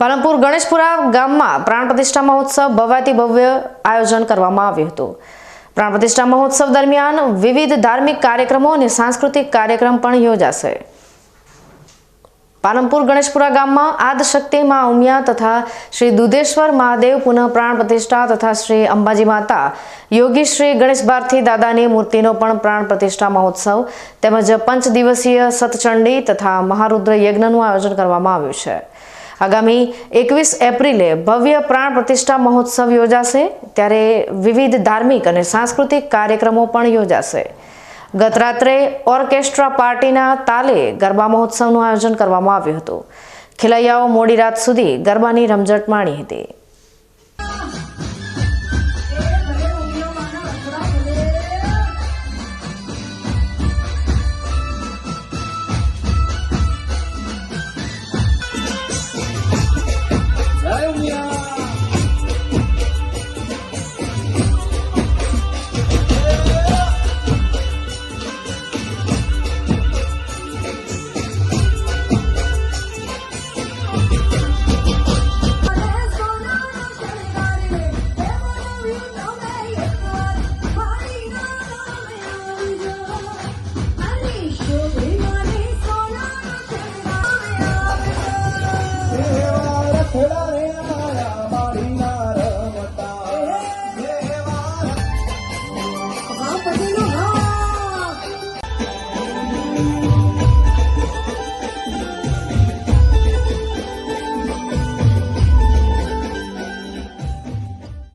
પાલનપુર ગણેશપુરા ગામમાં પ્રાણ પ્રતિષ્ઠા મહોત્સવ ભવ્યાતિ ભવ્ય આયોજન કરવામાં આવ્યું હતું. પ્રાણ પ્રતિષ્ઠા મહોત્સવ દરમિયાન વિવિધ ધાર્મિક કાર્યક્રમો અને સાંસ્કૃતિક કાર્યક્રમ પણ યોજાશે. પાલનપુર ગણેશપુરા ગામમાં આદશક્તિ મા ઉમિયા તથા શ્રી દુધેશ્વર મહાદેવ પુનઃ પ્રાણ પ્રતિષ્ઠા તથા શ્રી અંબાજી માતા, યોગી શ્રી ગણેશ ભારતી દાદાની મૂર્તિનો પણ પ્રાણ પ્રતિષ્ઠા મહોત્સવ તેમજ પંચ દિવસીય સતચંડી તથા મહારુદ્ર યજ્ઞનું આયોજન કરવામાં આવ્યું છે. આગામી એકવીસ એપ્રિલે ભવ્ય પ્રાણ પ્રતિષ્ઠા મહોત્સવ યોજાશે, ત્યારે વિવિધ ધાર્મિક અને સાંસ્કૃતિક કાર્યક્રમો પણ યોજાશે. ગત રાત્રે ઓર્કેસ્ટ્રા પાર્ટીના તાલે ગરબા મહોત્સવનું આયોજન કરવામાં આવ્યું હતું. ખેલૈયાઓ મોડી રાત સુધી ગરબાની રમઝટ માણી હતી.